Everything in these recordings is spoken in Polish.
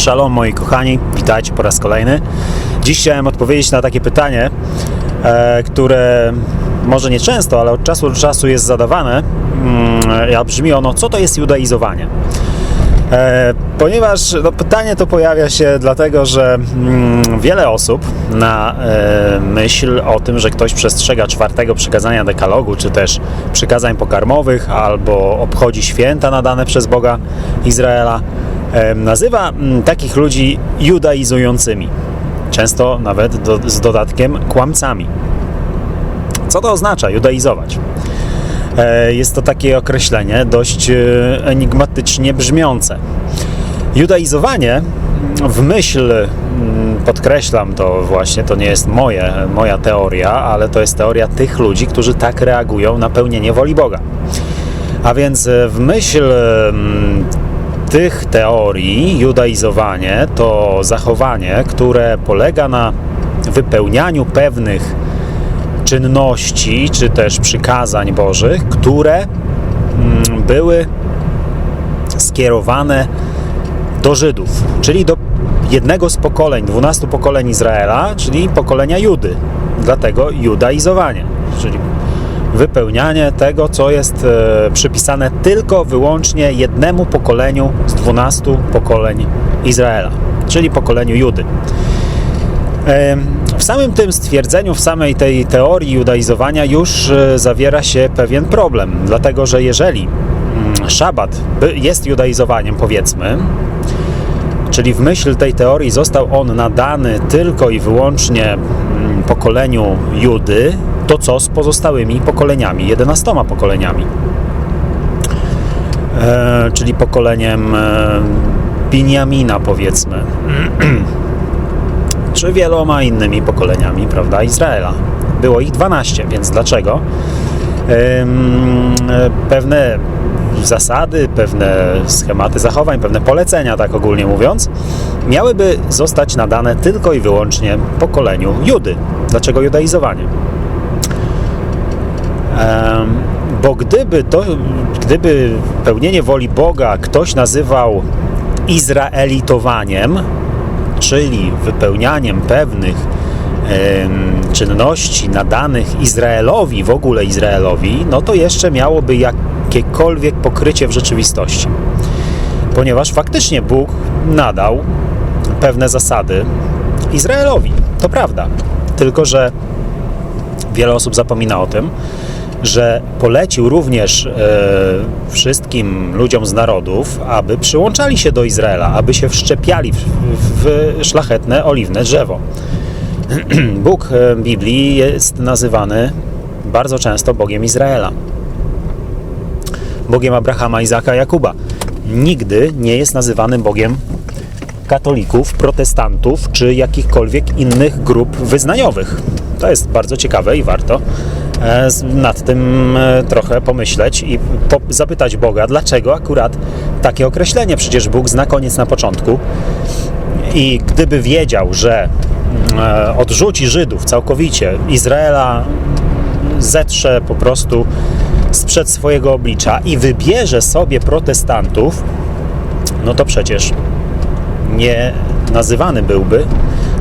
Shalom moi kochani, witajcie po raz kolejny. Dziś chciałem odpowiedzieć na takie pytanie, e, które może nie często, ale od czasu do czasu jest zadawane, mm, a brzmi ono, co to jest judaizowanie? E, ponieważ no, pytanie to pojawia się dlatego, że mm, wiele osób na e, myśl o tym, że ktoś przestrzega czwartego przykazania dekalogu, czy też przykazań pokarmowych, albo obchodzi święta nadane przez Boga Izraela, e, nazywa mm, takich ludzi judaizującymi. Często nawet do, z dodatkiem kłamcami. Co to oznacza judaizować? E, Jest to takie określenie dość e, enigmatycznie brzmiące. Judaizowanie w myśl, mm, podkreślam to właśnie, to nie jest moje, moja teoria, ale to jest teoria tych ludzi, którzy tak reagują na pełnienie woli Boga. A więc e, w myśl mm, tych teorii judaizowanie to zachowanie, które polega na wypełnianiu pewnych czynności, czy też przykazań Bożych, które mm, były skierowane do Żydów, czyli do jednego z pokoleń, dwunastu pokoleń Izraela, czyli pokolenia Judy. Dlatego judaizowanie, czyli wypełnianie tego, co jest e, przypisane tylko wyłącznie jednemu pokoleniu z dwunastu pokoleń Izraela, czyli pokoleniu Judy. Em, W samym tym stwierdzeniu, w samej tej teorii judaizowania już e, zawiera się pewien problem, dlatego że jeżeli mm, szabat jest judaizowaniem, powiedzmy, czyli w myśl tej teorii został on nadany tylko i wyłącznie mm, pokoleniu Judy, to co z pozostałymi pokoleniami, 11 pokoleniami? E, czyli pokoleniem e, powiedzmy czy wieloma innymi pokoleniami, prawda, Izraela. Było ich 12, więc dlaczego? Ym, pewne zasady, pewne schematy zachowań, pewne polecenia, tak ogólnie mówiąc, miałyby zostać nadane tylko i wyłącznie pokoleniu Judy. Dlaczego judaizowanie? Bo gdyby to, gdyby pełnienie woli Boga ktoś nazywał izraelitowaniem, czyli wypełnianiem pewnych czynności nadanych Izraelowi, w ogóle Izraelowi, no to jeszcze miałoby jakiekolwiek pokrycie w rzeczywistości. Ponieważ faktycznie Bóg nadał pewne zasady Izraelowi. To prawda. Tylko, że wiele osób zapomina o tym, że polecił również e, wszystkim ludziom z narodów, aby przyłączali się do Izraela, aby się wszczepiali w, w szlachetne oliwne drzewo. Bóg e, Biblii jest nazywany bardzo często Bogiem Izraela. Bogiem Abrahama, Izaka, Jakuba. Nigdy nie jest nazywany Bogiem katolików, protestantów czy jakichkolwiek innych grup wyznaniowych. To jest bardzo ciekawe i warto nad tym e, trochę pomyśleć i po, zapytać Boga, dlaczego akurat takie określenie. Przecież Bóg zna koniec na początku i gdyby wiedział, że e, odrzuci Żydów całkowicie, Izraela zetrze po prostu sprzed swojego oblicza i wybierze sobie protestantów, no to przecież nie nazywany byłby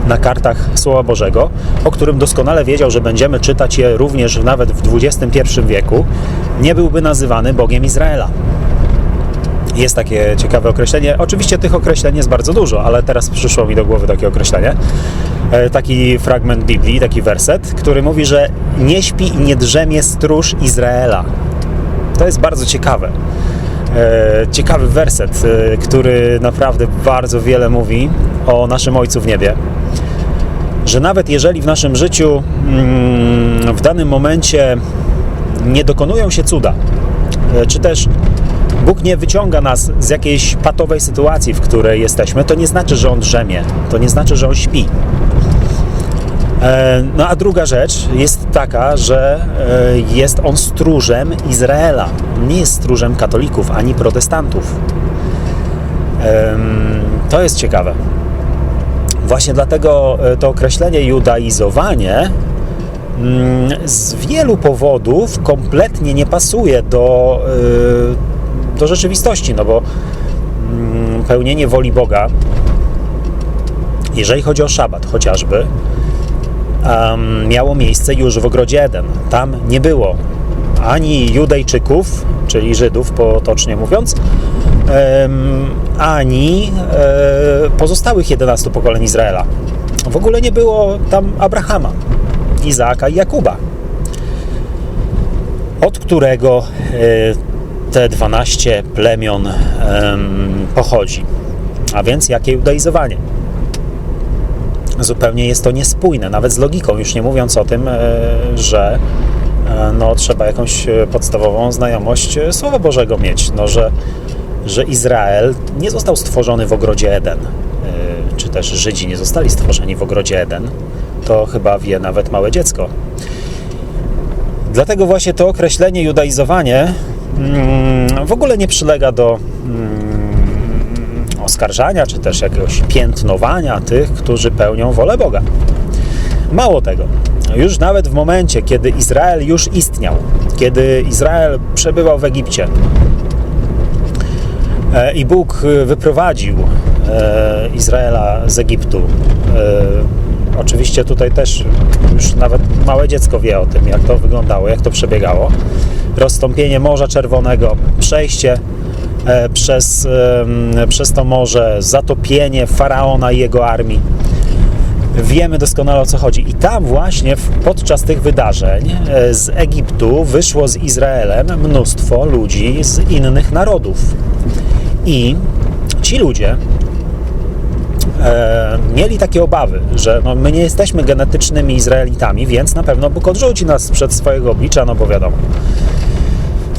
na kartach Słowa Bożego, o którym doskonale wiedział, że będziemy czytać je również nawet w XXI wieku, nie byłby nazywany Bogiem Izraela. Jest takie ciekawe określenie. Oczywiście tych określeń jest bardzo dużo, ale teraz przyszło mi do głowy takie określenie. E, Taki fragment Biblii, taki werset, który mówi, że nie śpi i nie drzemie stróż Izraela. To jest bardzo ciekawe. E, Ciekawy werset, e, który naprawdę bardzo wiele mówi o naszym Ojcu w niebie. Że nawet jeżeli w naszym życiu mm, w danym momencie nie dokonują się cuda, e, czy też Bóg nie wyciąga nas z jakiejś patowej sytuacji, w której jesteśmy, to nie znaczy, że On drzemie, to nie znaczy, że On śpi. E, No a druga rzecz jest taka, że e, jest on stróżem Izraela. Nie jest stróżem katolików ani protestantów. To jest ciekawe. Właśnie dlatego e, to określenie judaizowanie mm, z wielu powodów kompletnie nie pasuje do, e, do rzeczywistości, no bo mm, pełnienie woli Boga jeżeli chodzi o szabat chociażby, miało miejsce już w ogrodzie Eden. Tam nie było ani Judejczyków, czyli Żydów potocznie mówiąc, ani e, pozostałych 11 pokoleń Izraela. W ogóle nie było tam Abrahama, Izaaka i Jakuba, od którego e, te 12 plemion em, pochodzi. A więc jakie judaizowanie? Zupełnie jest to niespójne, nawet z logiką, już nie mówiąc o tym, e, że no, trzeba jakąś podstawową znajomość Słowa Bożego mieć, no, że, że Izrael nie został stworzony w ogrodzie Eden, e, czy też Żydzi nie zostali stworzeni w ogrodzie Eden, to chyba wie nawet małe dziecko. Dlatego właśnie to określenie judaizowanie mm, w ogóle nie przylega do mm, oskarżania, czy też jakiegoś piętnowania tych, którzy pełnią wolę Boga. Mało tego, już nawet w momencie, kiedy Izrael już istniał, kiedy Izrael przebywał w Egipcie i Bóg e, wyprowadził e, Izraela z Egiptu, e, Oczywiście tutaj też już nawet małe dziecko wie o tym, jak to wyglądało, jak to przebiegało. Rozstąpienie Morza Czerwonego, przejście e, przez, przez to morze, zatopienie faraona i jego armii. Wiemy doskonale o co chodzi. I tam właśnie podczas tych wydarzeń e, z Egiptu wyszło z Izraelem mnóstwo ludzi z innych narodów. I ci ludzie e, mieli takie obawy, że no, my nie jesteśmy genetycznymi Izraelitami, więc na pewno Bóg odrzuci nas przed swojego oblicza, no bo wiadomo.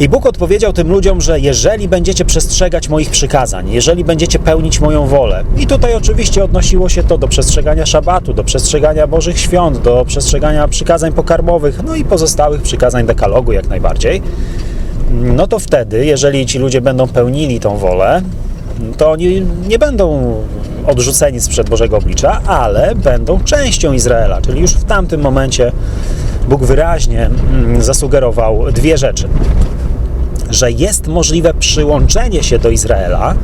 I Bóg odpowiedział tym ludziom, że jeżeli będziecie przestrzegać moich przykazań, jeżeli będziecie pełnić moją wolę, i tutaj oczywiście odnosiło się to do przestrzegania szabatu, do przestrzegania Bożych świąt, do przestrzegania przykazań pokarmowych, no i pozostałych przykazań dekalogu jak najbardziej, no to wtedy, jeżeli ci ludzie będą pełnili tą wolę, to oni nie będą odrzuceni sprzed Bożego oblicza, ale będą częścią Izraela. Czyli już w tamtym momencie Bóg wyraźnie mm, zasugerował dwie rzeczy. Że jest możliwe przyłączenie się do Izraela,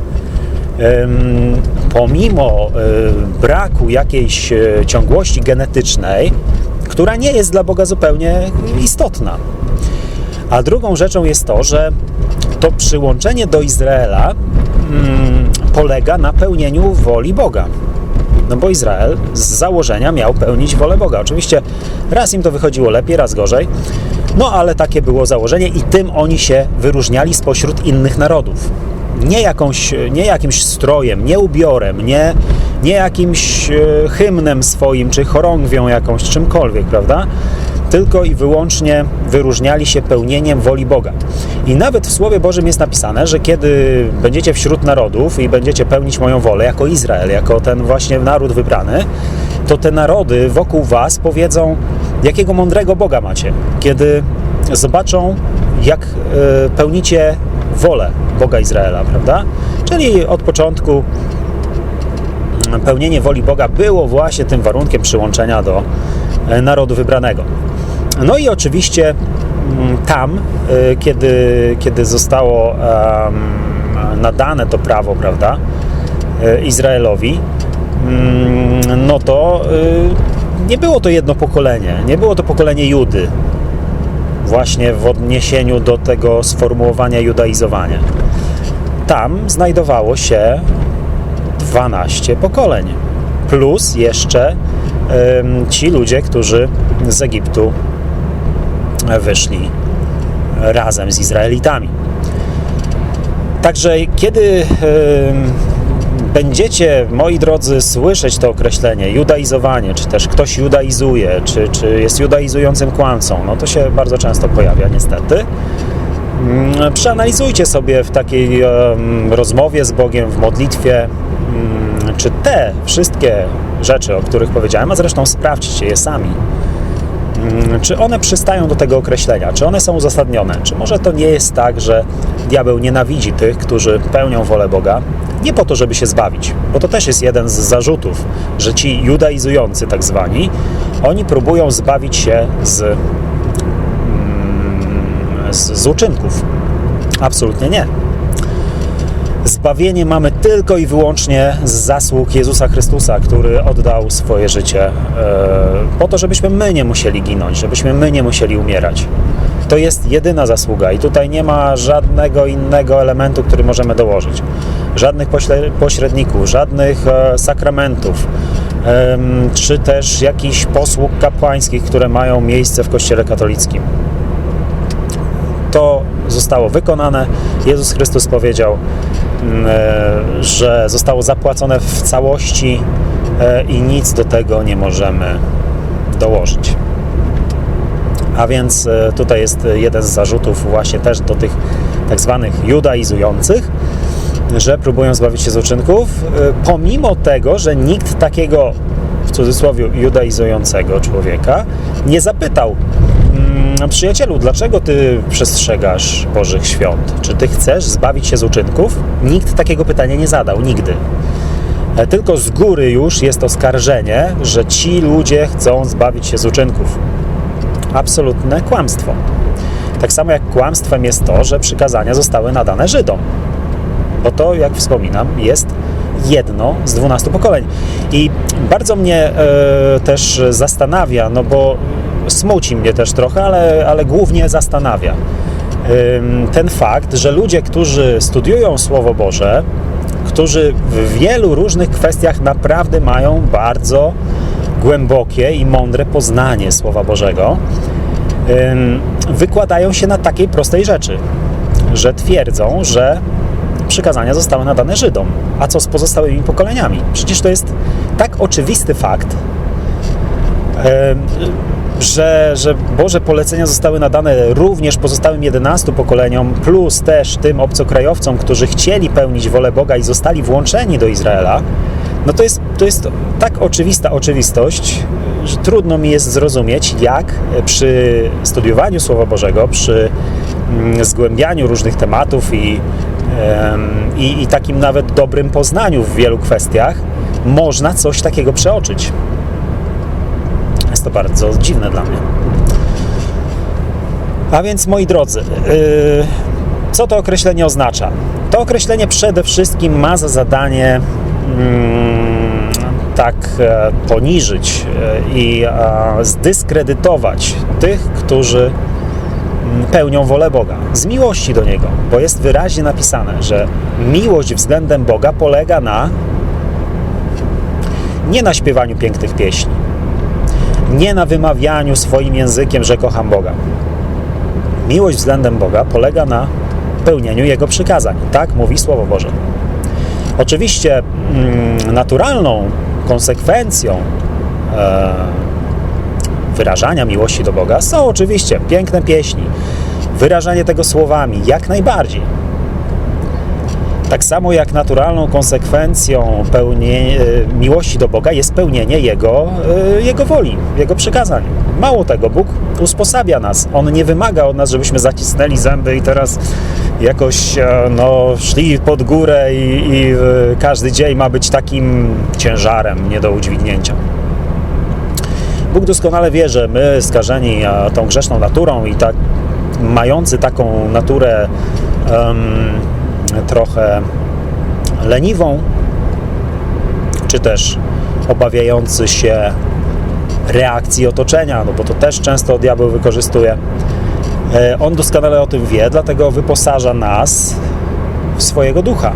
pomimo e, braku jakiejś e, ciągłości genetycznej, która nie jest dla Boga zupełnie istotna. A drugą rzeczą jest to, że to przyłączenie do Izraela mm, polega na pełnieniu woli Boga. No bo Izrael z założenia miał pełnić wolę Boga. Oczywiście raz im to wychodziło lepiej, raz gorzej. No ale takie było założenie i tym oni się wyróżniali spośród innych narodów. Nie, jakąś, nie jakimś strojem, nie ubiorem, nie, nie jakimś e, hymnem swoim, czy chorągwią jakąś, czymkolwiek, prawda? Tylko i wyłącznie wyróżniali się pełnieniem woli Boga. I nawet w Słowie Bożym jest napisane, że kiedy będziecie wśród narodów i będziecie pełnić moją wolę jako Izrael, jako ten właśnie naród wybrany, to te narody wokół was powiedzą, jakiego mądrego Boga macie. Kiedy zobaczą, jak e, pełnicie wolę Boga Izraela, prawda? Czyli od początku pełnienie woli Boga było właśnie tym warunkiem przyłączenia do e, narodu wybranego. No i oczywiście mm, tam, e, kiedy, kiedy zostało nadane to prawo, prawda, e, Izraelowi, mm, no to e, nie było to jedno pokolenie, nie było to pokolenie Judy, właśnie w odniesieniu do tego sformułowania judaizowania. Tam znajdowało się 12 pokoleń, plus jeszcze ci ludzie, którzy z Egiptu wyszli razem z Izraelitami. Także kiedy będziecie, moi drodzy, słyszeć to określenie judaizowanie, czy też ktoś judaizuje, czy, czy jest judaizującym kłamcą, no to się bardzo często pojawia niestety. Mm, Przeanalizujcie sobie w takiej rozmowie z Bogiem, w modlitwie, mm, czy te wszystkie rzeczy, o których powiedziałem, a zresztą sprawdźcie je sami, czy one przystają do tego określenia, czy one są uzasadnione, czy może to nie jest tak, że diabeł nienawidzi tych, którzy pełnią wolę Boga, nie po to, żeby się zbawić, bo to też jest jeden z zarzutów, że ci judaizujący tak zwani, oni próbują zbawić się z, mm, z, z uczynków. Absolutnie nie. Zbawienie mamy tylko i wyłącznie z zasług Jezusa Chrystusa, który oddał swoje życie e, po to, żebyśmy my nie musieli ginąć, żebyśmy my nie musieli umierać. To jest jedyna zasługa i tutaj nie ma żadnego innego elementu, który możemy dołożyć. Żadnych pośredników, żadnych e, sakramentów, czy też jakichś posług kapłańskich, które mają miejsce w Kościele katolickim to zostało wykonane. Jezus Chrystus powiedział, że zostało zapłacone w całości e, i nic do tego nie możemy dołożyć. A więc e, tutaj jest jeden z zarzutów właśnie też do tych tak zwanych judaizujących, że próbują zbawić się z uczynków, e, pomimo tego, że nikt takiego w cudzysłowie judaizującego człowieka nie zapytał "Mm, przyjacielu, dlaczego ty przestrzegasz Bożych świąt? Czy ty chcesz zbawić się z uczynków? Nikt takiego pytania nie zadał, nigdy. E, Tylko z góry już jest oskarżenie, że ci ludzie chcą zbawić się z uczynków. Absolutne kłamstwo. Tak samo jak kłamstwem jest to, że przykazania zostały nadane Żydom. Bo to, jak wspominam, jest jedno z dwunastu pokoleń. I bardzo mnie e, też zastanawia, no bo smuci mnie też trochę, ale, ale głównie zastanawia ten fakt, że ludzie, którzy studiują Słowo Boże, którzy w wielu różnych kwestiach naprawdę mają bardzo głębokie i mądre poznanie Słowa Bożego, wykładają się na takiej prostej rzeczy, że twierdzą, że przykazania zostały nadane Żydom. A co z pozostałymi pokoleniami? Przecież to jest tak oczywisty fakt, że, że Boże polecenia zostały nadane również pozostałym 11 pokoleniom, plus też tym obcokrajowcom, którzy chcieli pełnić wolę Boga i zostali włączeni do Izraela, no to jest, to jest tak oczywista oczywistość, że trudno mi jest zrozumieć, jak przy studiowaniu Słowa Bożego, przy mm, zgłębianiu różnych tematów i, i, i takim nawet dobrym poznaniu w wielu kwestiach, można coś takiego przeoczyć. To bardzo dziwne dla mnie. A więc, moi drodzy, yy, co to określenie oznacza? To określenie przede wszystkim ma za zadanie mm, tak e, poniżyć e, i zdyskredytować tych, którzy mm, pełnią wolę Boga z miłości do Niego, bo jest wyraźnie napisane, że miłość względem Boga polega na nie na śpiewaniu pięknych pieśni, nie na wymawianiu swoim językiem, że kocham Boga. Miłość względem Boga polega na pełnieniu Jego przykazań. Tak mówi Słowo Boże. Oczywiście mm, naturalną konsekwencją e, wyrażania miłości do Boga są oczywiście piękne pieśni, wyrażanie tego słowami, jak najbardziej. Tak samo jak naturalną konsekwencją pełnie, e, miłości do Boga jest pełnienie Jego, e, Jego woli, Jego przykazań. Mało tego, Bóg usposabia nas. On nie wymaga od nas, żebyśmy zacisnęli zęby i teraz jakoś e, no, szli pod górę i, i każdy dzień ma być takim ciężarem nie do udźwignięcia. Bóg doskonale wie, że my skażeni tą grzeszną naturą i tak mający taką naturę em, trochę leniwą, czy też obawiający się reakcji otoczenia, no bo to też często diabeł wykorzystuje. E, On doskonale o tym wie, dlatego wyposaża nas w swojego ducha,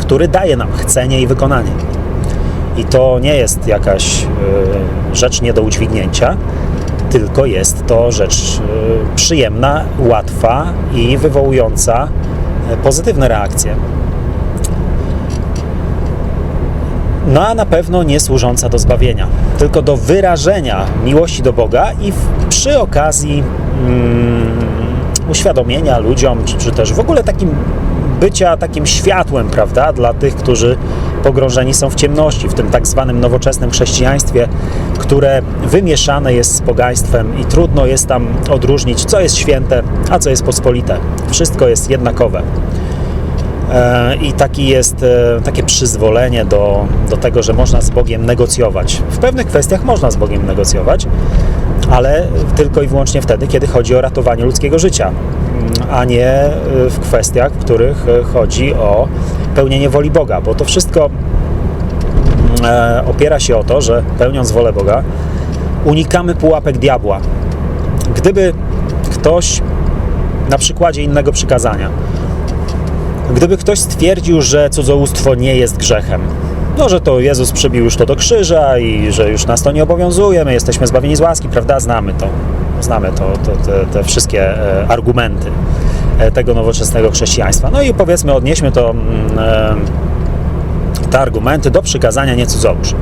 który daje nam chcenie i wykonanie. I to nie jest jakaś e, rzecz nie do udźwignięcia, tylko jest to rzecz e, przyjemna, łatwa i wywołująca e, pozytywne reakcje. No a na pewno nie służąca do zbawienia, tylko do wyrażenia miłości do Boga i przy okazji mm, uświadomienia ludziom, czy, czy też w ogóle takim bycia takim światłem, prawda, dla tych, którzy pogrążeni są w ciemności, w tym tak zwanym nowoczesnym chrześcijaństwie, które wymieszane jest z pogaństwem i trudno jest tam odróżnić, co jest święte, a co jest pospolite. Wszystko jest jednakowe. E, I taki jest e, takie przyzwolenie do, do tego, że można z Bogiem negocjować. W pewnych kwestiach można z Bogiem negocjować, ale tylko i wyłącznie wtedy, kiedy chodzi o ratowanie ludzkiego życia. A nie w kwestiach, w których chodzi o pełnienie woli Boga, bo to wszystko opiera się o to, że pełniąc wolę Boga, unikamy pułapek diabła. Gdyby ktoś na przykładzie innego przykazania, gdyby ktoś stwierdził, że cudzołóstwo nie jest grzechem, no, że to Jezus przybił już to do krzyża i że już nas to nie obowiązuje, my jesteśmy zbawieni z łaski, prawda? Znamy to, znamy to, to te, te, wszystkie e, argumenty e, tego nowoczesnego chrześcijaństwa. No i powiedzmy, odnieśmy to, mm, e, te argumenty do przykazania nie cudzołóż.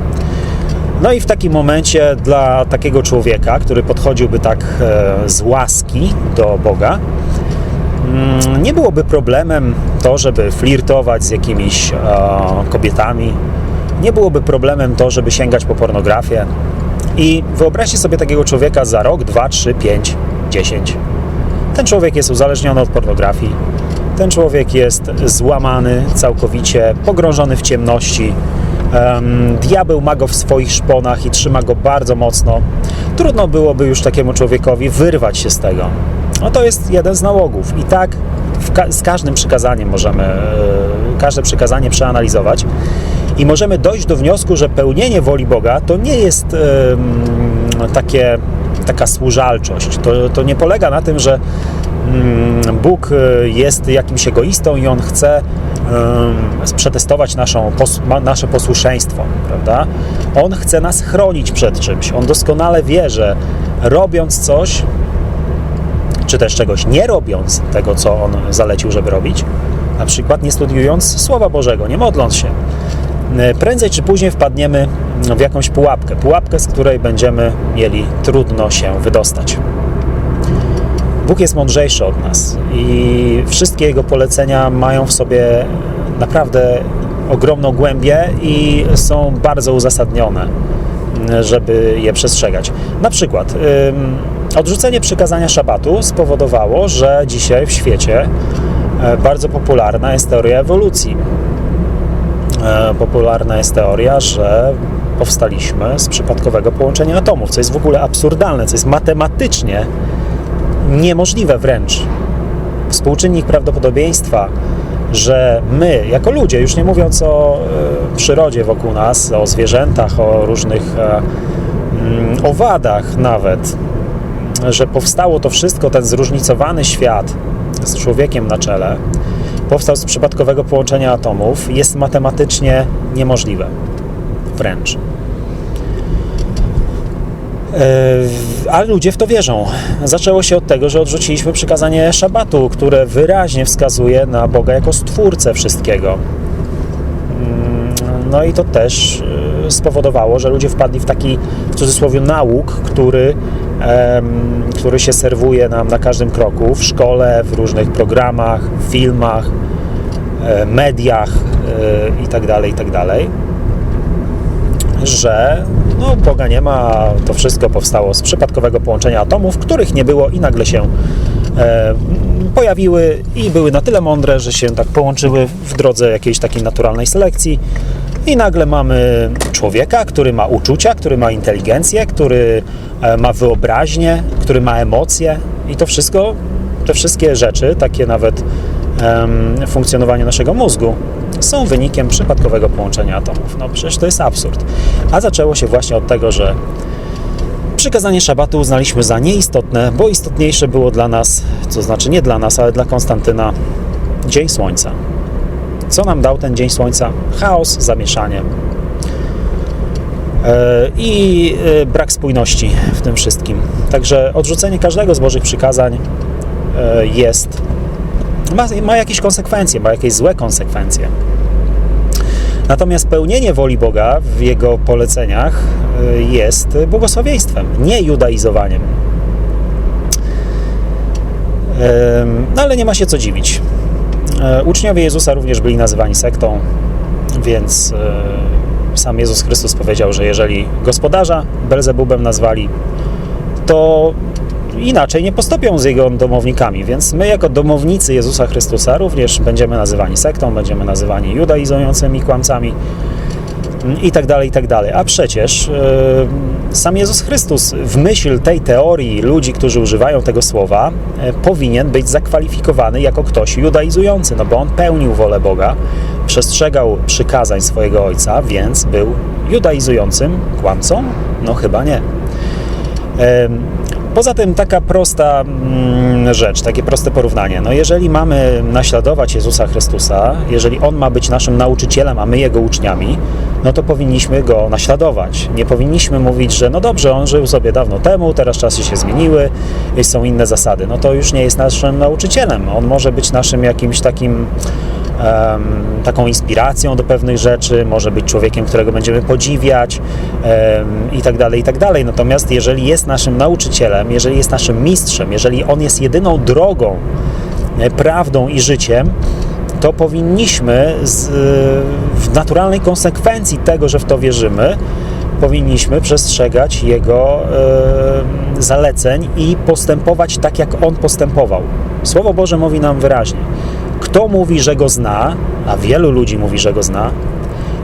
No i w takim momencie dla takiego człowieka, który podchodziłby tak z łaski do Boga, mm, nie byłoby problemem to, żeby flirtować z jakimiś kobietami, nie byłoby problemem to, żeby sięgać po pornografię. I wyobraźcie sobie takiego człowieka za rok, dwa, trzy, pięć, dziesięć. Ten człowiek jest uzależniony od pornografii. Ten człowiek jest złamany, całkowicie pogrążony w ciemności. Um, diabeł ma go w swoich szponach i trzyma go bardzo mocno. Trudno byłoby już takiemu człowiekowi wyrwać się z tego. No to jest jeden z nałogów. I tak ka z każdym przykazaniem możemy, yy, każde przykazanie przeanalizować i możemy dojść do wniosku, że pełnienie woli Boga to nie jest takie, taka służalczość. To, to nie polega na tym, że mm, Bóg e, jest jakimś egoistą i on chce przetestować naszą, nasze posłuszeństwo, prawda? On chce nas chronić przed czymś. On doskonale wie, że robiąc coś, czy też czegoś nie robiąc tego, co on zalecił, żeby robić, na przykład nie studiując Słowa Bożego, nie modląc się, prędzej czy później wpadniemy w jakąś pułapkę. Pułapkę, z której będziemy mieli trudno się wydostać. Bóg jest mądrzejszy od nas i wszystkie Jego polecenia mają w sobie naprawdę ogromną głębię i są bardzo uzasadnione, żeby je przestrzegać. Na przykład odrzucenie przykazania szabatu spowodowało, że dzisiaj w świecie e, bardzo popularna jest teoria ewolucji E, popularna jest teoria, że powstaliśmy z przypadkowego połączenia atomów, co jest w ogóle absurdalne, co jest matematycznie niemożliwe wręcz. Współczynnik prawdopodobieństwa, że my, jako ludzie, już nie mówiąc o e, przyrodzie wokół nas, o zwierzętach, o różnych e, mm, owadach nawet, że powstało to wszystko, ten zróżnicowany świat z człowiekiem na czele, powstał z przypadkowego połączenia atomów, jest matematycznie niemożliwe. Wręcz. E, ale ludzie w to wierzą. Zaczęło się od tego, że odrzuciliśmy przykazanie szabatu, które wyraźnie wskazuje na Boga jako stwórcę wszystkiego. Mm, no i to też e, spowodowało, że ludzie wpadli w taki, w cudzysłowie, nauk, który, który się serwuje nam na każdym kroku w szkole, w różnych programach, filmach, mediach itd., e, itd., tak tak że no, Boga nie ma, to wszystko powstało z przypadkowego połączenia atomów, których nie było i nagle się e, pojawiły i były na tyle mądre, że się tak połączyły w drodze jakiejś takiej naturalnej selekcji i nagle mamy człowieka, który ma uczucia, który ma inteligencję, który ma wyobraźnię, który ma emocje i to wszystko, te wszystkie rzeczy, takie nawet funkcjonowania naszego mózgu są wynikiem przypadkowego połączenia atomów. No przecież to jest absurd. A zaczęło się właśnie od tego, że przykazanie szabatu uznaliśmy za nieistotne, bo istotniejsze było dla nas, co znaczy nie dla nas, ale dla Konstantyna, dzień słońca. Co nam dał ten dzień słońca? Chaos, zamieszanie. E, I e, brak spójności w tym wszystkim. Także odrzucenie każdego z Bożych przykazań e, jest ma, ma jakieś konsekwencje, ma jakieś złe konsekwencje. Natomiast pełnienie woli Boga w Jego poleceniach jest błogosławieństwem, nie judaizowaniem. No ale nie ma się co dziwić. Uczniowie Jezusa również byli nazywani sektą, więc sam Jezus Chrystus powiedział, że jeżeli gospodarza Belzebubem nazwali, to inaczej nie postąpią z jego domownikami, więc my jako domownicy Jezusa Chrystusa również będziemy nazywani sektą, będziemy nazywani judaizującymi kłamcami i tak dalej, i tak dalej. A przecież sam Jezus Chrystus w myśl tej teorii ludzi, którzy używają tego słowa, e, powinien być zakwalifikowany jako ktoś judaizujący, no bo on pełnił wolę Boga, przestrzegał przykazań swojego Ojca, więc był judaizującym kłamcą? No chyba nie. Poza tym taka prosta mm, rzecz, takie proste porównanie. No jeżeli mamy naśladować Jezusa Chrystusa, jeżeli On ma być naszym nauczycielem, a my Jego uczniami, no to powinniśmy Go naśladować. Nie powinniśmy mówić, że no dobrze, On żył sobie dawno temu, teraz czasy się zmieniły, są inne zasady. No to już nie jest naszym nauczycielem. On może być naszym jakimś takim taką inspiracją do pewnych rzeczy, może być człowiekiem, którego będziemy podziwiać em, i tak dalej, tak. Natomiast jeżeli jest naszym nauczycielem, jeżeli jest naszym mistrzem, jeżeli on jest jedyną drogą, e, prawdą i życiem, to powinniśmy z, w naturalnej konsekwencji tego, że w to wierzymy, powinniśmy przestrzegać Jego e, zaleceń i postępować tak, jak On postępował. Słowo Boże mówi nam wyraźnie, kto mówi, że Go zna, a wielu ludzi mówi, że Go zna,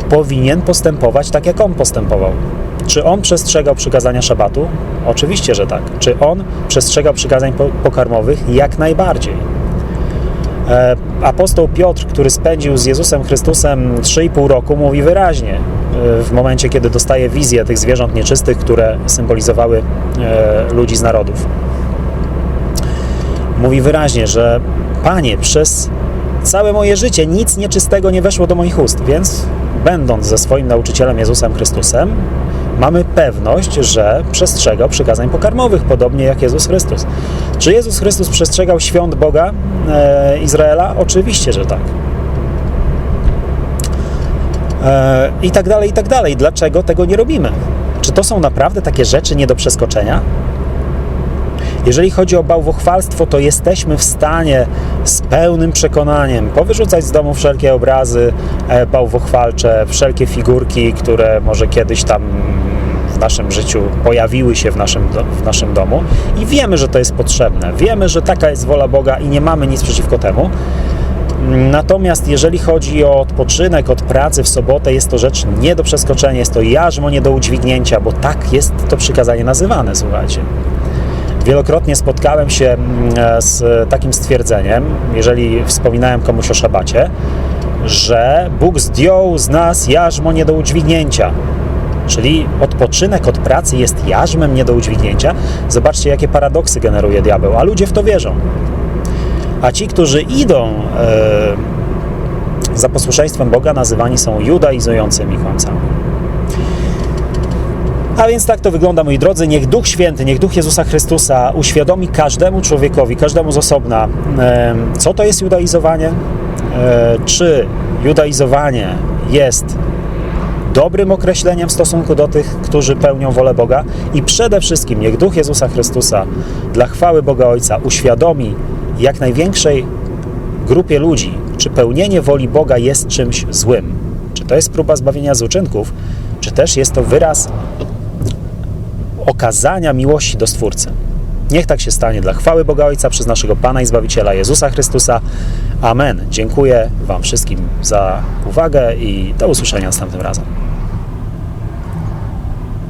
powinien postępować tak, jak On postępował. Czy On przestrzegał przykazania szabatu? Oczywiście, że tak. Czy On przestrzegał przykazań po- pokarmowych? Jak najbardziej. E, Apostoł Piotr, który spędził z Jezusem Chrystusem 3,5 roku, mówi wyraźnie, e, w momencie, kiedy dostaje wizję tych zwierząt nieczystych, które symbolizowały e, ludzi z narodów. Mówi wyraźnie, że Panie, przez całe moje życie nic nieczystego nie weszło do moich ust, więc będąc ze swoim nauczycielem Jezusem Chrystusem, mamy pewność, że przestrzegał przykazań pokarmowych, podobnie jak Jezus Chrystus. Czy Jezus Chrystus przestrzegał świąt Boga e, Izraela? Oczywiście, że tak. E, I tak dalej, i tak dalej. Dlaczego tego nie robimy? Czy to są naprawdę takie rzeczy nie do przeskoczenia? Jeżeli chodzi o bałwochwalstwo, to jesteśmy w stanie z pełnym przekonaniem powyrzucać z domu wszelkie obrazy e, bałwochwalcze, wszelkie figurki, które może kiedyś tam w naszym życiu pojawiły się w naszym, w naszym domu i wiemy, że to jest potrzebne. Wiemy, że taka jest wola Boga i nie mamy nic przeciwko temu. Natomiast jeżeli chodzi o odpoczynek od pracy w sobotę, jest to rzecz nie do przeskoczenia, jest to jarzmo nie do udźwignięcia, bo tak jest to przykazanie nazywane, słuchajcie. Wielokrotnie spotkałem się mm, z takim stwierdzeniem, jeżeli wspominałem komuś o szabacie, że Bóg zdjął z nas jarzmo nie do udźwignięcia. Czyli odpoczynek od pracy jest jarzmem nie do udźwignięcia. Zobaczcie, jakie paradoksy generuje diabeł, a ludzie w to wierzą. A ci, którzy idą e, za posłuszeństwem Boga, nazywani są judaizującymi kłamcami. A więc tak to wygląda, moi drodzy. Niech Duch Święty, niech Duch Jezusa Chrystusa uświadomi każdemu człowiekowi, każdemu z osobna, co to jest judaizowanie, e, czy judaizowanie jest dobrym określeniem w stosunku do tych, którzy pełnią wolę Boga i przede wszystkim niech Duch Jezusa Chrystusa dla chwały Boga Ojca uświadomi jak największej grupie ludzi, czy pełnienie woli Boga jest czymś złym. Czy to jest próba zbawienia z uczynków, czy też jest to wyraz okazania miłości do Stwórcy. Niech tak się stanie dla chwały Boga Ojca przez naszego Pana i Zbawiciela Jezusa Chrystusa. Amen. Dziękuję Wam wszystkim za uwagę i do usłyszenia następnym razem.